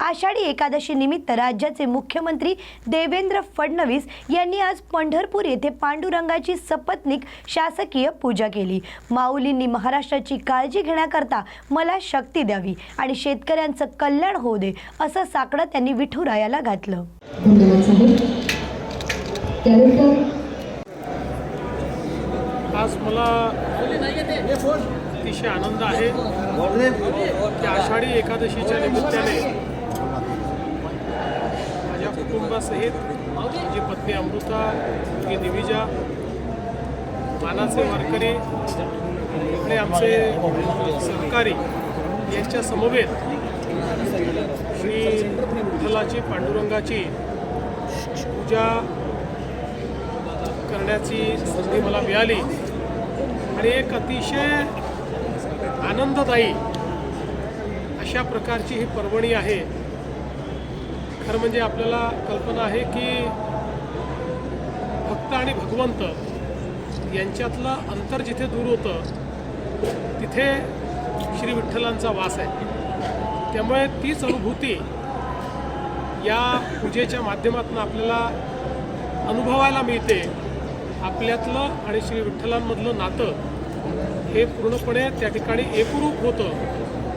आषाढी एकादशी निमित्त राज्याचे मुख्यमंत्री देवेंद्र फडणवीस यांनी आज पंढरपूर येथे पांडुरंगाची सपत्निक शासकीय पूजा केली. माऊलींनी महाराष्ट्राची काळजी घेण्याकरता मला शक्ती द्यावी आणि शेतकऱ्यांचं कल्याण होऊ दे असं साकडं त्यांनी विठुरायाला घातलं. आज मला अतिशय आनंद आहे की आषाढी एकादशीच्या निमित्ताने कुटुंबासहित माझी पत्नी अमृता की दिविजा मानाचे वारकरी आणि आमचे सहकारी यांच्या समवेत श्री विठ्ठलाची पांडुरंगाची पूजा करण्याची संधी मला मिळाली. आणि एक अतिशय आनंददायी अशा प्रकारची ही पर्वणी आहे. खरं म्हणजे आपल्याला कल्पना आहे की भक्त आणि भगवंत यांच्यातलं अंतर जिथे दूर होतं तिथे श्री विठ्ठलांचा वास आहे. त्यामुळे तीच अनुभूती या पूजेच्या माध्यमातून आपल्याला अनुभवायला मिळते. आपल्यातलं आणि श्री विठ्ठलांमधलं नातं हे पूर्णपणे त्या ठिकाणी एकरूप होतं.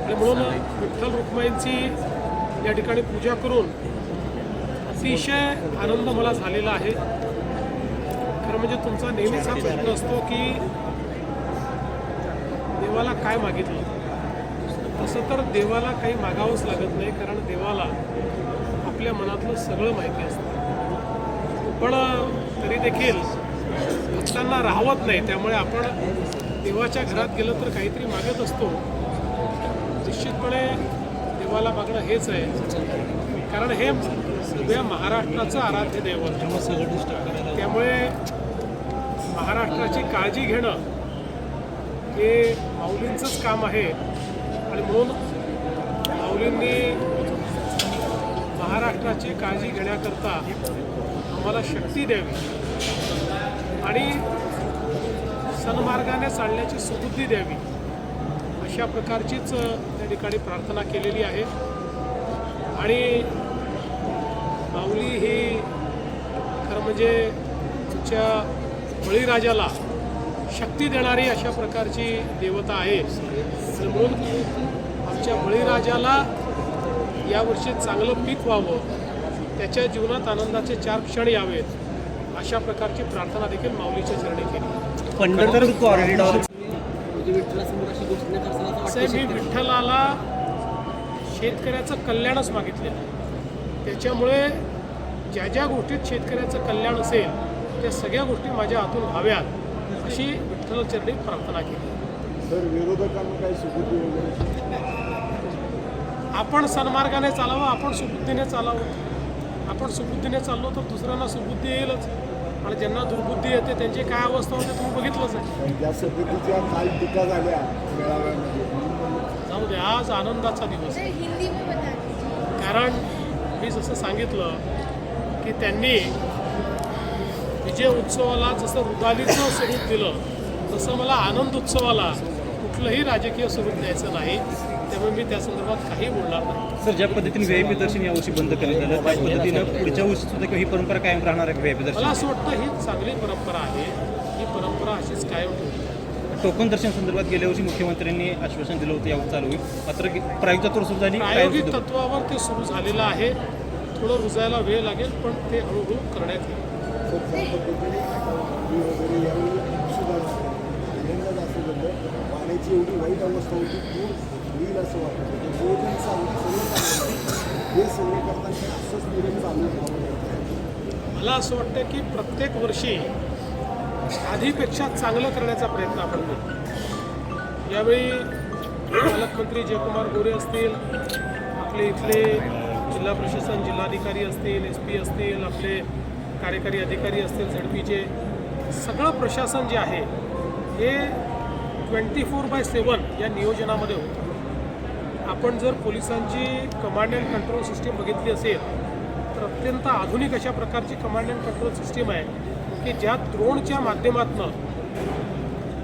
आणि म्हणून विठ्ठल रुक्माईंची या ठिकाणी पूजा करून अतिशय आनंद मला झालेला आहे. खरं म्हणजे तुमचा नेहमीचा प्रश्न असतो की देवाला काय मागितलं? तसं तर देवाला काही मागावंच लागत नाही कारण देवाला आपल्या मनातलं सगळं माहिती असतं. पण तरी देखील भक्तांना राहवत नाही त्यामुळे आपण देवाच्या घरात गेलं तर काहीतरी मागत असतो. निश्चितपणे देवाला मागणं हेच आहे. कारण हे सगळ्या महाराष्ट्राचं आराध्य दैवत त्यामुळे महाराष्ट्राची काळजी घेणं हे माऊलींचंच काम आहे. आणि म्हणून माऊलींनी महाराष्ट्राची काळजी घेण्याकरता आम्हाला शक्ती द्यावी. आणि सन्मार्गाने चालण्याची सुबुद्धी द्यावी. अशा प्रकारचीच त्या ठिकाणी प्रार्थना केलेली आहे. आणि माऊली ही खरं म्हणजे तुमच्या बळीराजाला शक्ती देणारी अशा प्रकारची देवता आहे. आणि म्हणून आमच्या बळीराजाला यावर्षी चांगलं पीक व्हावं त्याच्या जीवनात आनंदाचे चार क्षण यावेत अशा प्रकारची प्रार्थना देखील माऊलीच्या चरणी केली. पंढरपूर कॉरिडॉर असे मी विठ्ठलाला शेतकऱ्याचं कल्याणच मागितलेलं आहे. त्याच्यामुळे ज्या ज्या गोष्टीत शेतकऱ्याचं कल्याण असेल त्या सगळ्या गोष्टी माझ्या हातून व्हाव्यात अशी विठ्ठलचरणी प्रार्थना केली. सर विरोधकांना काही सुबुद्धी वगैरे? आपण सन्मार्गाने चालावं आपण सुबुद्धीने चालावं. आपण सुबुद्धीने चाललो तर दुसऱ्यांना सुबुद्धी येईलच. आणि ज्यांना दुर्बुद्धी येते त्यांची काय अवस्था होते तुम्ही बघितलंच आहे. त्या पद्धतीच्या काल टीका झाल्या मेळाव्यामध्ये. जाऊ दे आज आनंदाचा दिवस कारण मी जसं सांगितलं की त्यांनी विजय उत्सवाला जसं रुदालीचं स्वरूप दिलं तसं मला आनंद उत्सवाला कुठलंही राजकीय स्वरूप द्यायचं नाही. त्यामुळे मी त्या संदर्भात काही बोलणार नाही. सर ज्या पद्धतीने व्हीआयपी दर्शन यावर्षी बंद करण्यात आलं त्या पद्धतीनं पुढच्या वर्षी सुद्धा किंवा ही परंपरा कायम राहणार आहे व्हीआयपी मला दर्शन असं वाटतं ही चांगली परंपरा आहे. ही परंपरा अशीच कायम ठेवली टोकन दर्शन संदर्भात गेल्या वर्षी मुख्यमंत्र्यांनी आश्वासन दिलं होतं यावर चालू होईल. मात्र प्रायोगिक तत्व सुरू झाली प्रायोगिक. तत्वावर ते सुरू झालेलं आहे. थोडं रुजायला वेळ लागेल पण ते हळूहळू करण्यात येईल. पद्धतीने वगैरे असं पाण्याची एवढी वाईट अवस्था होती पूर येईल असं वाटतं होतं चालू सगळं हे सगळं करताना असंच नियोजन चालू मला असं वाटतं की प्रत्येक वर्षी आधीपेक्षा चांगलं करण्याचा प्रयत्न आपण करतो यावेळी पालकमंत्री जयकुमार गोरे असतील आपले इथले जिल्हा प्रशासन जिल्हाधिकारी असतील एस पी असतील आपले कार्यकारी अधिकारी असतील झडपीचे सगळं प्रशासन जे आहे हे ट्वेंटी फोर बाय सेवन या नियोजनामध्ये होतं. आपण जर पोलिसांची कमांड अँड कंट्रोल सिस्टीम बघितली असेल तर अत्यंत आधुनिक अशा प्रकारची कमांड अँड कंट्रोल सिस्टीम आहे की ज्या द्रोणच्या माध्यमातून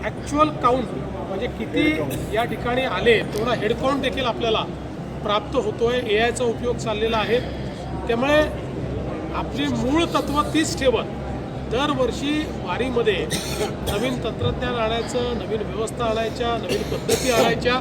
ॲक्च्युअल काउंट म्हणजे किती या ठिकाणी आले तेवढा हेडकाउंट देखील आपल्याला प्राप्त होतो आहे ए आयचा उपयोग चाललेला आहे. त्यामुळे आपली मूळ तत्व तीच ठेवत दरवर्षी वारीमध्ये नवीन तंत्रज्ञान आणायचं नवीन व्यवस्था आणायच्या नवीन पद्धती आणायच्या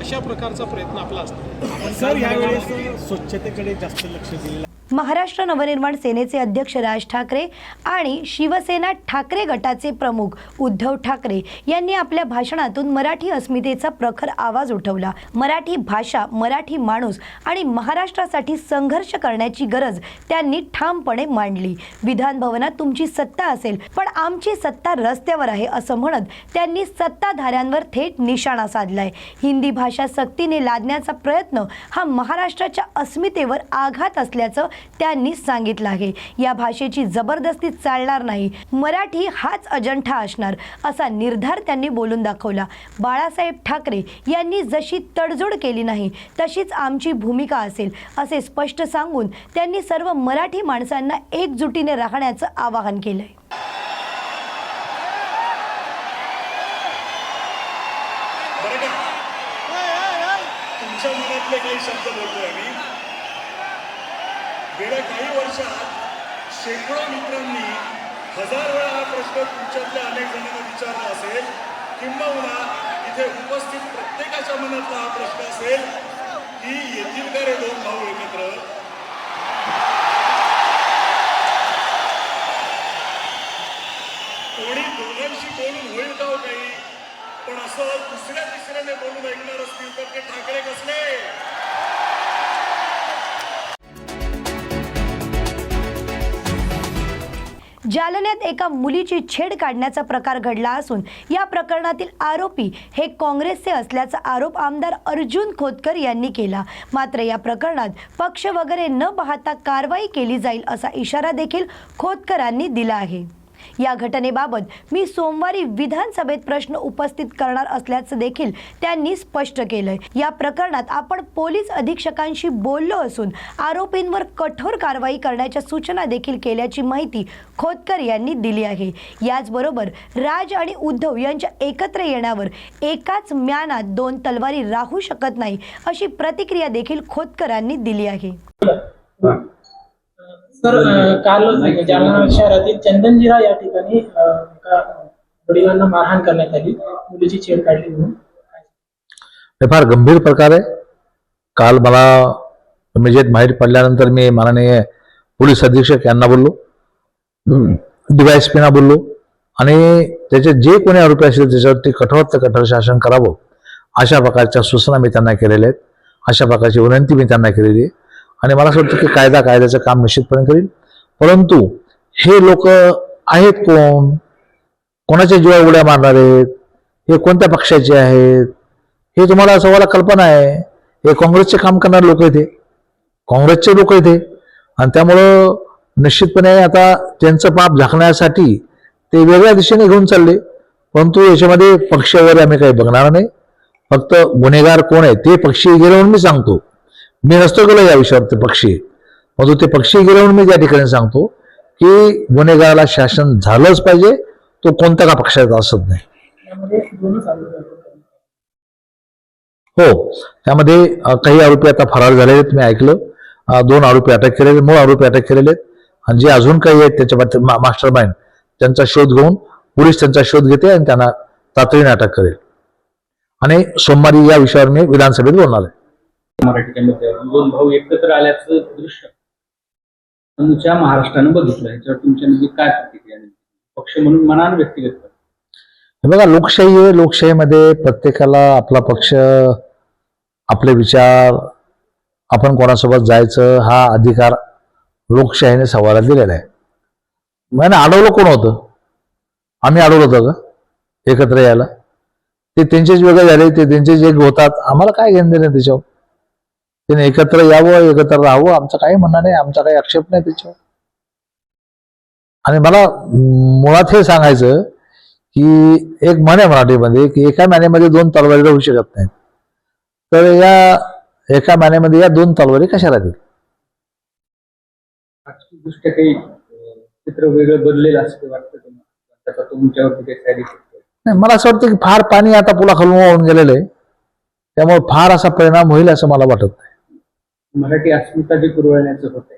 अशा प्रकारचा प्रयत्न आपला असतो. सर यावेळेस स्वच्छतेकडे जास्त लक्ष दिलं महाराष्ट्र नवनिर्माण सेनेचे अध्यक्ष राज ठाकरे आणि शिवसेना ठाकरे गटाचे प्रमुख उद्धव ठाकरे यांनी आपल्या भाषणातून मराठी अस्मितेचा प्रखर आवाज उठवला. मराठी भाषा मराठी माणूस आणि महाराष्ट्रासाठी संघर्ष करण्याची गरज त्यांनी ठामपणे मांडली. विधान भवनात तुमची सत्ता असेल पण आमची सत्ता रस्त्यावर आहे असं म्हणत त्यांनी सत्ताधाऱ्यांवर थेट निशाणा साधलाय. हिंदी भाषा सक्तीने लादण्याचा प्रयत्न हा महाराष्ट्राच्या अस्मितेवर आघात असल्याचं त्यांनी सांगितलं आहे. या भाषेची जबरदस्ती चालणार नाही. मराठी हाच अजंठा असणार असा निर्धार त्यांनी बोलून दाखवला. बाळासाहेब ठाकरे यांनी जशी तडजोड केली नाही तशीच आमची भूमिका असेल असे स्पष्ट सांगून त्यांनी सर्व मराठी माणसांना एकजुटीने राहण्याचं आवाहन केलंय. आहे तुमच्या मनातले काही शब्द बोलतोय मी. गेल्या काही वर्षात शेकडो मित्रांनी हजार वेळा हा प्रश्न तुमच्यातल्या अनेक जणांना विचारला असेल. किंबहुना इथे उपस्थित प्रत्येकाच्या मनातला हा प्रश्न असेल की येतील का रे दोन भाऊ एकत्र? कोणी दोघांशी बोलून होईल का हो काही? पण असं दुसऱ्या तिसऱ्याने बोलून ऐकणार असतील तर ते ठाकरे कसले? जालन्यात एका मुलीची छेड काढण्याचा प्रकार घडला असून या प्रकरणातील आरोपी हे काँग्रेसचे असल्याचा आरोप आमदार अर्जुन खोतकर यांनी केला. मात्र या प्रकरणात पक्ष वगैरे न पाहता कारवाई केली जाईल असा इशारा देखील खोतकरांनी दिला आहे. या घटनेबाबत मी सोमवारी विधानसभेत प्रश्न उपस्थित करणार असल्याचं देखील त्यांनी स्पष्ट केलंय. या प्रकरणात आपण पोलीस अधीक्षकांशी बोललो असून आरोपींवर कठोर कारवाई करण्याच्या सूचना देखील केल्याची माहिती खोतकर यांनी दिली आहे. याचबरोबर राज आणि उद्धव यांच्या एकत्र येण्यावर एकाच म्यानात दोन तलवारी राहू शकत नाही अशी प्रतिक्रिया देखील खोतकरांनी दिली आहे. सर काल जालना शहरातील चंदनजिरा या ठिकाणी वडिलांना मारहाण करण्यात आली. मुलीची छेड काढली म्हणून. हे फार गंभीर प्रकार आहे. काल मला इमिजिएट माहीत पडल्यानंतर मी माननीय पोलीस अधीक्षक यांना बोललो. डीवायएसपीना बोललो. आणि त्याचे जे कोणी आरोपी असतील त्याच्यावरती कठोर ते कठोर शासन करावं. अशा प्रकारच्या सूचना मी त्यांना केलेल्या आहेत. अशा प्रकारची विनंती मी त्यांना केलेली आहे. आणि मला असं वाटतं की कायदा कायद्याचं काम निश्चितपणे करील. परंतु हे लोक आहेत कोण? कोणाच्या जीवा उड्या मारणार आहेत हे कोणत्या पक्षाचे आहेत? हे तुम्हाला असं मला कल्पना आहे. हे काँग्रेसचे काम करणारे लोक आहेत हे. काँग्रेसचे लोक आहेत हे. आणि त्यामुळं निश्चितपणे आता त्यांचं पाप झाकण्यासाठी ते वेगळ्या दिशेने घेऊन चालले. परंतु याच्यामध्ये पक्ष वगैरे आम्ही काही बघणार नाही. फक्त गुन्हेगार कोण आहे ते पक्षी गेले म्हणून मी सांगतो. मी नसतो गेलो या विषयावर ते पक्षी. परंतु ते पक्षी गेले म्हणून मी त्या ठिकाणी सांगतो की गुन्हेगाराला शासन झालंच पाहिजे तो कोणत्या का पक्षाचा असत नाही. हो त्यामध्ये काही आरोपी आता फरार झालेले आहेत मी ऐकलं. दोन आरोपी अटक केलेले मूळ आरोपी अटक केलेले आहेत. आणि जे अजून काही आहेत त्याच्या मास्टर माइंड त्यांचा शोध घेऊन पोलीस त्यांचा शोध घेते आणि त्यांना तातडीने अटक करेल. आणि सोमवारी या विषयावर मी विधानसभेत बोलणार आहे. मराठीच्या दोन भाऊ एकत्र आल्याचं दृश्य. अनुच्या महाराष्ट्रानं बघितलं. याच्यावर तुमच्या म्हणजे काय प्रतिक्रिया पक्ष म्हणून मनान व्यक्तिगत हे बघा लोकशाही आहे. लोकशाहीमध्ये प्रत्येकाला आपला पक्ष आपले विचार आपण कोणासोबत जायचं हा अधिकार लोकशाहीने सवाला दिलेला आहे. मग अडवलं कोण होतं? आम्ही अडवलं होतं का? एकत्र यायला. ते त्यांचेच वेगळे झाले. ते त्यांचेच एक होतात. आम्हाला काय घेणं देणं त्याच्यावर? त्याने एकत्र यावं एकत्र राहावं आमचं काही म्हणणं नाही आमचा काही आक्षेप नाही त्याच्यावर. आणि मला मुळात हे सांगायचं की एक म्हण आहे मराठीमध्ये की एका मॅनेमध्ये दोन तलवारी राहू शकत नाहीत. तर या एका मॅनेमध्ये या दोन तलवारी कशा राहतील काही चित्र वेगळं बदलेलं असं वाटतं नाही मला असं वाटतं की फार पाणी आता पुला खालून वाहून गेलेलं आहे. त्यामुळे फार असा परिणाम होईल असं मला वाटत नाही. मराठी अस्मिता जे कुरवण्याचं होत आहे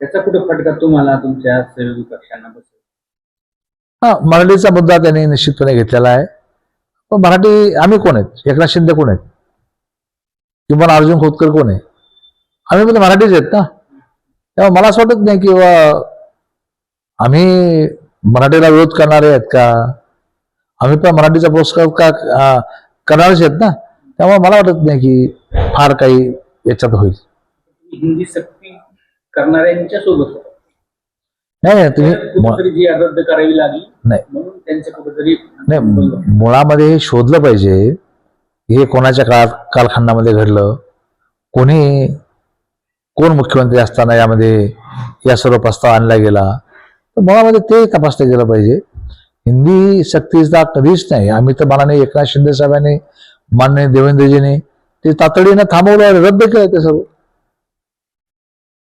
त्याचा कुठं फटका तुम्हाला तुमच्या सहयोगी पक्षांना बसेल? हा मराठीचा मुद्दा त्यांनी निश्चितपणे घेतलेला आहे. पण मराठी आम्ही कोण आहेत? एकनाथ शिंदे कोण आहेत? किंवा अर्जुन खोतकर कोण आहे? आम्ही पण मराठीच आहेत ना. तेव्हा मला असं वाटत नाही की आम्ही मराठीला विरोध करणारे आहेत का? आम्ही पण मराठीचा पुरस्कार का करणारच आहेत ना. त्यामुळे मला वाटत नाही की फार काही याच्यात होईल. हिंदी सक्ती करणाऱ्यांच्या सोबत. नाही नाही तुम्ही मु- कुठेतरी जी रद्द करावी लागली नाही. म्हणून त्यांचं कुठेतरी नाही मुळामध्ये हे शोधलं पाहिजे. हे कोणाच्या काळ कालखंडामध्ये घडलं? कोणी कोण मुख्यमंत्री असताना यामध्ये या सर्व प्रस्ताव आणला गेला? तर मुळामध्ये ते तपासलं गेलं पाहिजे. हिंदी सक्तीचा कधीच नाही. आम्ही तर मनाने एकनाथ शिंदे साहेबांनी माननीय देवेंद्रजीने ते तातडीनं थांबवलं रद्द केलं ते सर्व.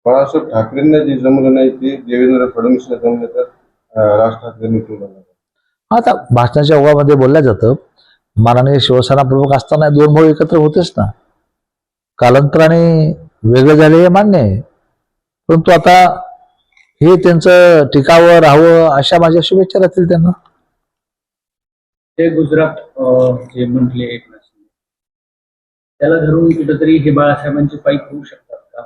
बाळासाहेब ठाकरेंना जे जमलं नाही ते देवेंद्र फडणवीसला जमलं तर अं, राज ठाकरेंनी केलं नाही. आता भाषणाच्या ओघामध्ये बोलल्या जातं. माननीय शिवसेना प्रमुख असताना दोन भाऊ एकत्र होतेच ना. कालांतराने वेगळे झाले हे मान्य आहे. परंतु आता हे त्यांचं टिकावं राहावं अशा माझ्या शुभेच्छा राहतील त्यांना. ते गुजरात अं, जे म्हटले त्याला धरून कुठेतरी हे बाळासाहेबांचे पाईप होऊ शकतात का?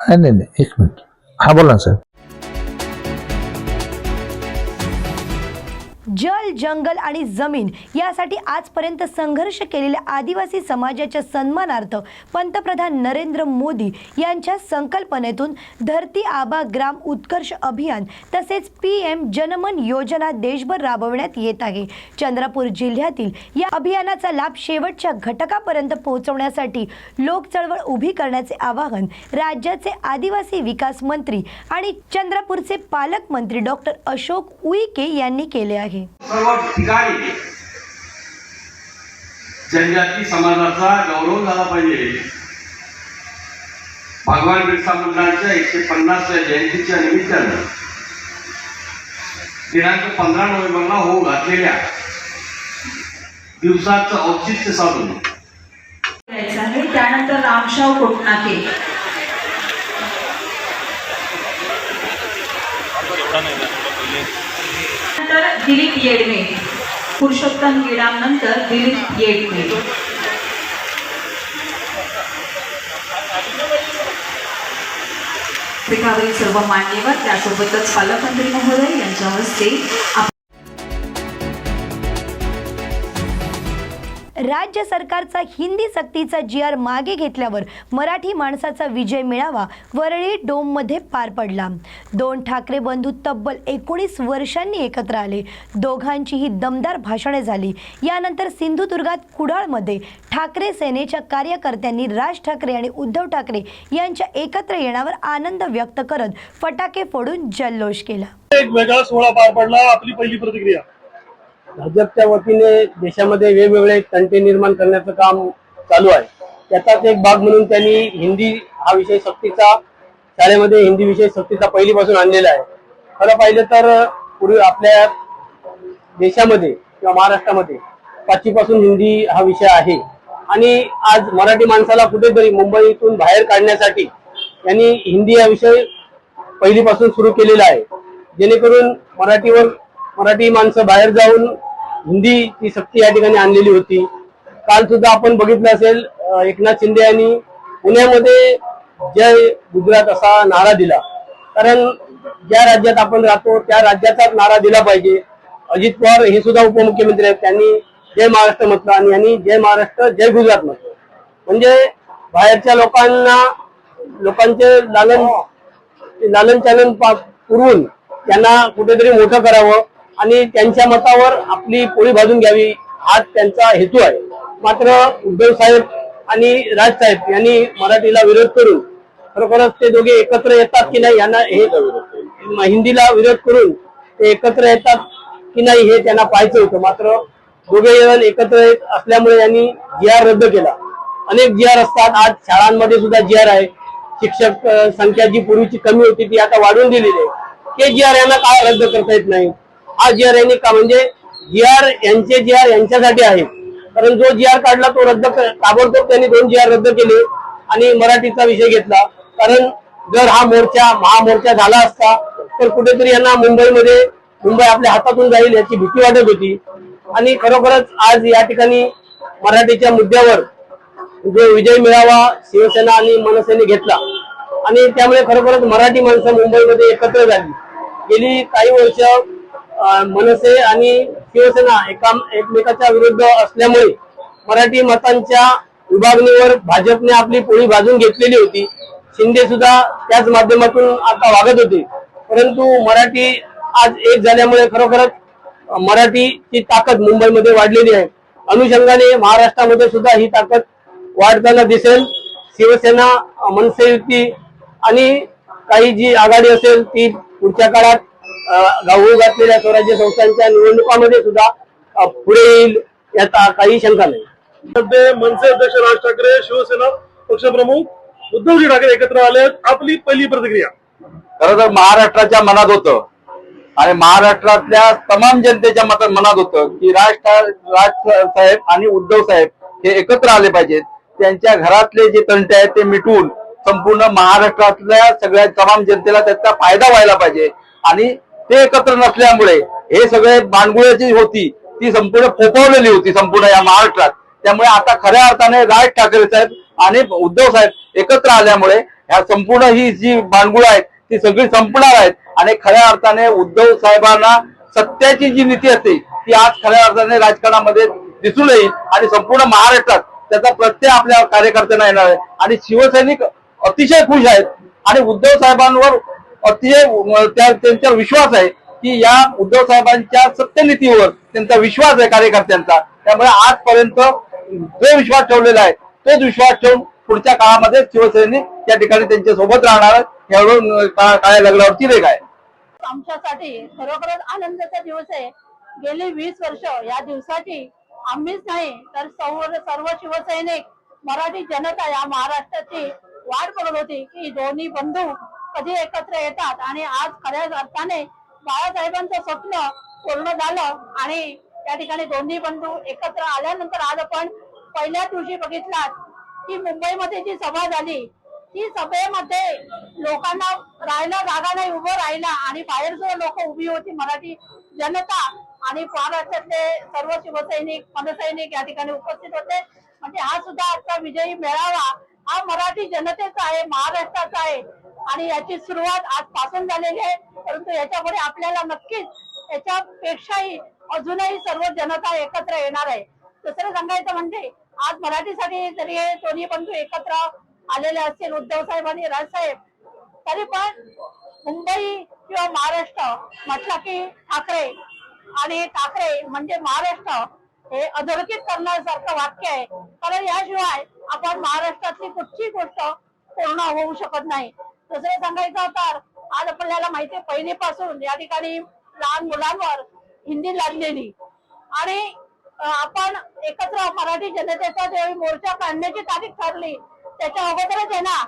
असं नाही नाही एक मिनिट. हा बोला ना जल जंगल आणि जमीन यासाठी आजपर्यंत संघर्ष केलेल्या आदिवासी समाजाच्या सन्मानार्थ पंतप्रधान नरेंद्र मोदी यांच्या संकल्पनेतून धरती आबा ग्राम उत्कर्ष अभियान तसेच पी एम जनमन योजना देशभर राबवण्यात येत आहे. चंद्रपूर जिल्ह्यातील या अभियानाचा लाभ शेवटच्या घटकापर्यंत पोहोचवण्यासाठी लोक चळवळ उभी करण्याचे आवाहन राज्याचे आदिवासी विकास मंत्री आणि चंद्रपूरचे पालकमंत्री डॉक्टर अशोक उईके यांनी केले आहे. सर्व ठिकाणी जनजाती समाजाचा गौरव झाला पाहिजे. भगवान बिरसा मुंडांच्या एकशे पन्नासव्या जयंतीच्या निमित्तानं दिनांक पंधरा नोव्हेंबरला होऊ घातलेल्या दिवसाचं औचित्य साधून. आहे. त्यानंतर रामशाव कोटनाके नंतर दिलीप येडमे पुरुषोत्तम गिडाम नंतर दिलीप येडमे पीठावरील सर्व मान्यवर त्यासोबतच पालकमंत्री महोदय यांच्या हस्ते राज्य सरकारचा हिंदी सक्तीचा जी आर मागे घेतल्यावर मराठी माणसाचा विजय मिळावा वरळी डोममध्ये पार पडला. दोन ठाकरे बंधू तब्बल एकोणीस वर्षांनी एकत्र आले. दोघांचीही दमदार भाषणे झाली. यानंतर सिंधुदुर्गात कुडाळमध्ये ठाकरे सेनेच्या कार्यकर्त्यांनी राज ठाकरे आणि उद्धव ठाकरे यांच्या एकत्र येण्यावर आनंद व्यक्त करत फटाके फोडून जल्लोष केला. एक वेगळा सोहळा पार पडला. आपली पहिली प्रतिक्रिया. भाजपच्या वतीने देशामध्ये वेगवेगळे तंटे निर्माण करण्याचं काम चालू आहे. त्याचाच एक भाग म्हणून त्यांनी हिंदी हा विषय सक्तीचा शाळेमध्ये हिंदी विषय सक्तीचा पहिलीपासून आणलेला आहे. खरं पाहिलं तर पूर्वी आपल्या देशामध्ये किंवा महाराष्ट्रामध्ये पाचवीपासून हिंदी हा विषय आहे. आणि आज मराठी माणसाला कुठेतरी मुंबईतून बाहेर काढण्यासाठी यांनी हिंदी हा विषय पहिलीपासून सुरू केलेला आहे. जेणेकरून मराठीवर मराठी माणसं बाहेर जाऊन हिंदी ती सक्ती या ठिकाणी आणलेली होती. काल सुद्धा आपण बघितलं असेल एकनाथ शिंदे यांनी पुण्यामध्ये जय गुजरात असा नारा दिला. कारण ज्या राज्यात आपण राहतो त्या राज्याचाच नारा दिला पाहिजे. अजित पवार हे सुद्धा उपमुख्यमंत्री आहेत. त्यांनी जय महाराष्ट्र म्हटलं आणि यांनी जय महाराष्ट्र जय गुजरात म्हटलं. म्हणजे बाहेरच्या लोकांना लोकांचे लालन लालन चालन पुरवून त्यांना कुठेतरी मोठं करावं. आणि त्यांच्या मतावर आपली पोळी भाजून घ्यावी हा त्यांचा हेतू आहे. मात्र उद्धव साहेब आणि राज साहेब यांनी मराठीला विरोध करून खरोखरच ते दोघे एकत्र येतात की नाही यांना हे हिंदीला विरोध करून ते एकत्र येतात की नाही हे त्यांना पाहायचं होतं. मात्र दोघे जण एकत्र येत असल्यामुळे यांनी जी आर रद्द केला. अनेक जी आर असतात. आज शाळांमध्ये सुद्धा जी आर आहे. शिक्षक संख्या जी पूर्वीची कमी होती ती आता वाढवून दिलेली आहे. ते जी आर यांना काय रद्द करता येत नाही? हा जी आर यांनी का म्हणजे जी आर यांचे जी आर यांच्यासाठी आहे. कारण जो जी आर काढला तो रद्द ताबडतोब त्यांनी दोन जी आर रद्द केले आणि मराठीचा विषय घेतला. कारण जर हा मोर्चा महामोर्चा झाला असता तर कुठेतरी यांना मुंबईमध्ये मुंबई आपल्या हातातून जाईल याची भीती वाटत होती. आणि खरोखरच आज या ठिकाणी मराठीच्या मुद्द्यावर जो विजय मिळावा शिवसेना आणि मनसेने घेतला. आणि त्यामुळे खरोखरच मराठी माणसं मुंबईमध्ये एकत्र झाली. गेली काही वर्ष मनसे आणि शिवसेना एका एकमेकाच्या विरुद्ध असल्यामुळे मराठी मतांच्या विभागणीवर भाजपने आपली पोळी भाजून घेतलेली होती. शिंदे सुद्धा त्याच माध्यमातून आता वागत होते. परंतु मराठी आज एक झाल्यामुळे खरोखरच मराठीची ताकद मुंबईमध्ये वाढलेली आहे. अनुषंगाने महाराष्ट्रामध्ये सुद्धा ही ताकद वाढताना दिसेल. शिवसेना मनसे युती आणि काही जी आघाडी असेल ती पुढच्या काळात गावू घातलेल्या स्वराज्य संस्थांच्या निवडणुकामध्ये सुद्धा पुढे येईल यात काही शंका नाही. मध्ये मनसे अध्यक्ष राज ठाकरे शिवसेना पक्षप्रमुख उद्धवजी ठाकरे एकत्र आले आपली पहिली प्रतिक्रिया. खरं तर महाराष्ट्राच्या मनात होतं आणि महाराष्ट्रातल्या तमाम जनतेच्या मत मनात होतं की राज राज साहेब आणि उद्धव साहेब हे एकत्र आले पाहिजेत. त्यांच्या घरातले जे तंटे आहेत ते मिटवून संपूर्ण महाराष्ट्रातल्या सगळ्या तमाम जनतेला त्याचा फायदा व्हायला पाहिजे. आणि ते एकत्र नसल्यामुळे हे सगळे बांडगुळ्याची होती ती संपूर्ण फोपवलेली होती संपूर्ण या महाराष्ट्रात. त्यामुळे आता खऱ्या अर्थाने राज ठाकरे साहेब आणि उद्धव साहेब एकत्र आल्यामुळे ह्या संपूर्ण ही जी बांडगुळ आहेत ती सगळी संपणार आहेत. आणि खऱ्या अर्थाने उद्धव साहेबांना सत्याची जी नीती असते ती आज खऱ्या अर्थाने राजकारणामध्ये दिसून येईल आणि संपूर्ण महाराष्ट्रात त्याचा प्रत्यय आपल्या कार्यकर्त्यांना येणार आहे. आणि शिवसैनिक अतिशय खुश आहेत. आणि उद्धव साहेबांवर अतिशय त्यांचा विश्वास आहे की या उद्धव साहेबांच्या सत्यनीतीवर त्यांचा विश्वास आहे कार्यकर्त्यांचा. त्यामुळे आजपर्यंत जो विश्वास ठेवलेला आहे तोच विश्वास ठेवून पुढच्या काळामध्ये शिवसैनिक त्या ठिकाणी त्यांच्यासोबत राहणार एवढं काय लग्नावरची आहे. आमच्यासाठी खरोखरच आनंदाचा दिवस आहे. गेली वीस वर्ष या दिवसाची आम्हीच नाही तर सर्व सर्व शिवसैनिक मराठी जनता या महाराष्ट्राची वाट बघत होती की दोन्ही बंधू कधी एकत्र येतात आणि आज खऱ्या अर्थाने बाळासाहेबांचं स्वप्न पूर्ण झालं आणि त्या ठिकाणी दोन्ही बंधू एकत्र आल्यानंतर आज आपण पहिल्या दिवशी बघितलात की मुंबईमध्ये जी सभा झाली ती सभेमध्ये लोकांना राहायला जागा नाही उभं राहिला आणि बाहेर सुद्धा लोक उभी होती मराठी जनता आणि महाराष्ट्रातले सर्व शिवसैनिक मनसैनिक या ठिकाणी उपस्थित होते. म्हणजे हा सुद्धा आजचा विजयी मेळावा हा मराठी जनतेचा आहे महाराष्ट्राचा आहे. आणि याची सुरुवात आजपासून झालेली आहे. परंतु याच्यापुढे आपल्याला नक्कीच याच्यापेक्षाही अजूनही सर्व जनता एकत्र येणार आहे. दुसरं सांगायचं म्हणजे आज मराठीसाठी जरी हे दोन्ही बंधू एकत्र आलेले असतील उद्धव साहेब आणि राजसाहेब तरी पण मुंबई किंवा महाराष्ट्र म्हटलं की ठाकरे आणि ठाकरे म्हणजे महाराष्ट्र हे अधोरेखित करण्यासारखं वाक्य आहे. कारण याशिवाय आपण महाराष्ट्रातली कुठची गोष्ट पूर्ण होऊ शकत नाही. दुसरे सांगायचं तर आज आपल्याला माहिती आहे पहिलीपासून या ठिकाणी लहान मुलांवर हिंदी लादलेली आणि आपण एकत्र मराठी जनतेचा जे मोर्चा काढण्याची तारीख ठरली त्याच्या अगोदरच आहे ना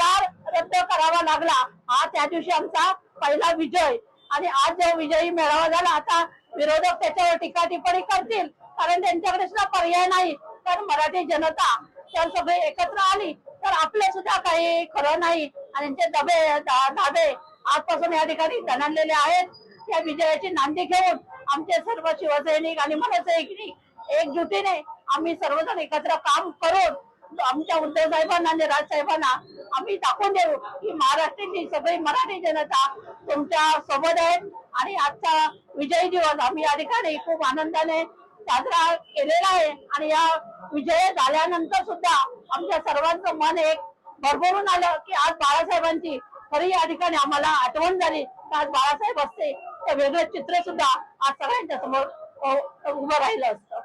आर रद्द करावा लागला. हा त्या दिवशी आमचा पहिला विजय. आणि आज जो विजयी मेळावा झाला आता विरोधक त्याच्यावर टीका टिप्पणी करतील. कारण त्यांच्याकडे सुद्धा पर्याय नाही. तर मराठी जनता त्या सगळे एकत्र आली. तर आपलं सुद्धा काही खरं नाही. आणि ते दबे धाबे आजपासून या ठिकाणी दणाणलेले आहेत या विजयाची नांदी घेऊन आमचे सर्व शिवसैनिक आणि मनसैनिक एकजुटीने आम्ही सर्वजण एकत्र काम करून आमच्या उद्धव साहेबांना आणि राजसाहेबांना आम्ही दाखवून देऊ. की महाराष्ट्राची सगळी मराठी जनता तुमच्यासोबत आहे. आणि आजचा विजयी दिवस आम्ही या ठिकाणी खूप आनंदाने साजरा केलेला आहे. आणि या विजय झाल्यानंतर सुद्धा आमच्या सर्वांचं मन एक भरभरून आलं की आज बाळासाहेबांची खरी या ठिकाणी आम्हाला आठवण झाली. की आज बाळासाहेब असते ते वेगळं चित्र सुद्धा आज सगळ्यांच्या समोर उभं राहिलं असतं.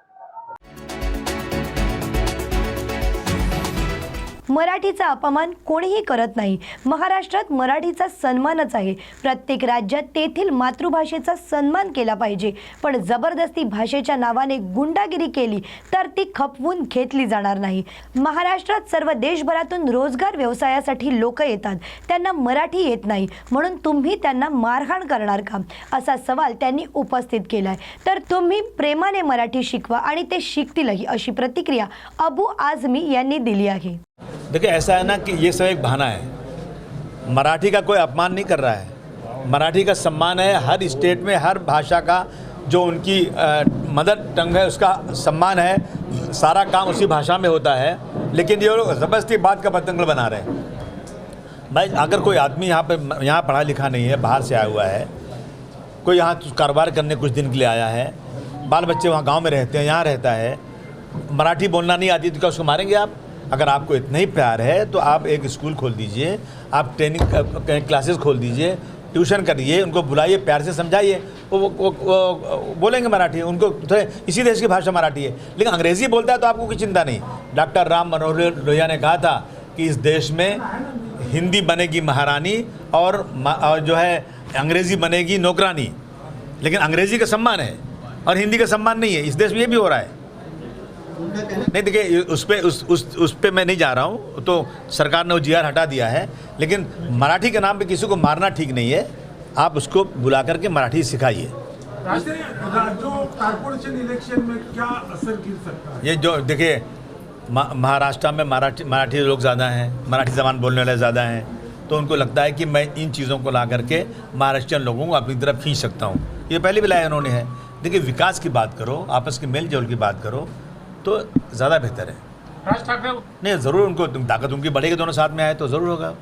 मराठीचा अपमान कोणीही करत नाही. महाराष्ट्रात मराठीचा सन्मानच आहे. प्रत्येक राज्यात तेथील मातृभाषेचा सन्मान केला पाहिजे. पण जबरदस्ती भाषेच्या नावाने गुंडागिरी केली तर ती खपवून घेतली जाणार नाही. महाराष्ट्रात सर्व देशभरातून रोजगार व्यवसायासाठी लोक येतात. त्यांना मराठी येत नाही. म्हणून तुम्ही त्यांना मारहाण करणार का? असा सवाल त्यांनी उपस्थित केलाय. तर तुम्ही प्रेमाने मराठी शिकवा आणि ते शिकतीलही अशी प्रतिक्रिया अबू आझमी यांनी दिली आहे. देखिए, ऐसा है ना कि ये सब एक बहाना है। मराठी का कोई अपमान नहीं कर रहा है। मराठी का सम्मान है, हर स्टेट में, हर भाषा का जो उनकी मदर टंग है, उसका सम्मान है। सारा काम उसी भाषा में होता है। लेकिन ये लोग ज़बरदस्ती बात का पतंगड़ बना रहे हैं। भाई, अगर कोई आदमी यहाँ पे, यहाँ पढ़ा लिखा नहीं है, बाहर से आया हुआ है, कोई यहाँ कारोबार करने कुछ दिन के लिए आया है, बाल बच्चे वहाँ गाँव में रहते हैं, यहाँ रहता है, मराठी बोलना नहीं आती तो क्या उसको मारेंगे आप? अगर आपको इतना ही प्यार है तो आप एक स्कूल खोल दीजिए आप ट्रेनिंग क्लासेस खोल दीजिए ट्यूशन करिए उनको बुलाइए प्यार से समझाइए। वो, वो, वो, वो बोलेंगे मराठी उनको थोड़े इसी देश की भाषा मराठी है। लेकिन अंग्रेज़ी बोलता है तो आपको कोई चिंता नहीं। डॉक्टर राम मनोहर लोहिया ने कहा था कि इस देश में हिंदी बनेगी महारानी और, और जो है अंग्रेज़ी बनेगी नौकरानी। लेकिन अंग्रेज़ी का सम्मान है और हिंदी का सम्मान नहीं है। इस देश में ये भी हो रहा है। नहीं देखिए उस पर उस उस उस पर मैं नहीं जा रहा हूँ। तो सरकार ने वो जीआर हटा दिया है लेकिन मराठी के नाम पे किसी को मारना ठीक नहीं है। आप उसको बुला करके मराठी सिखाइए। कॉर्पोरेशन इलेक्शन में क्या असर गिर सकता है? ये जो देखिए महाराष्ट्र में मराठी मराठी लोग ज़्यादा हैं मराठी जबान बोलने वाले ज़्यादा हैं। तो उनको लगता है कि मैं इन चीज़ों को ला करके महाराष्ट्रियन लोगों को अपनी तरफ़ खींच सकता हूँ। ये पहले भी लाया उन्होंने है। देखिए विकास की बात करो आपस के मेल जोल की बात करो। तो ज़्यादा बेहतर है। राज ठाकरे नहीं ज़रूर उनको ताकत उनकी बढ़ेगी दोनों साथ में आए तो ज़रूर होगा।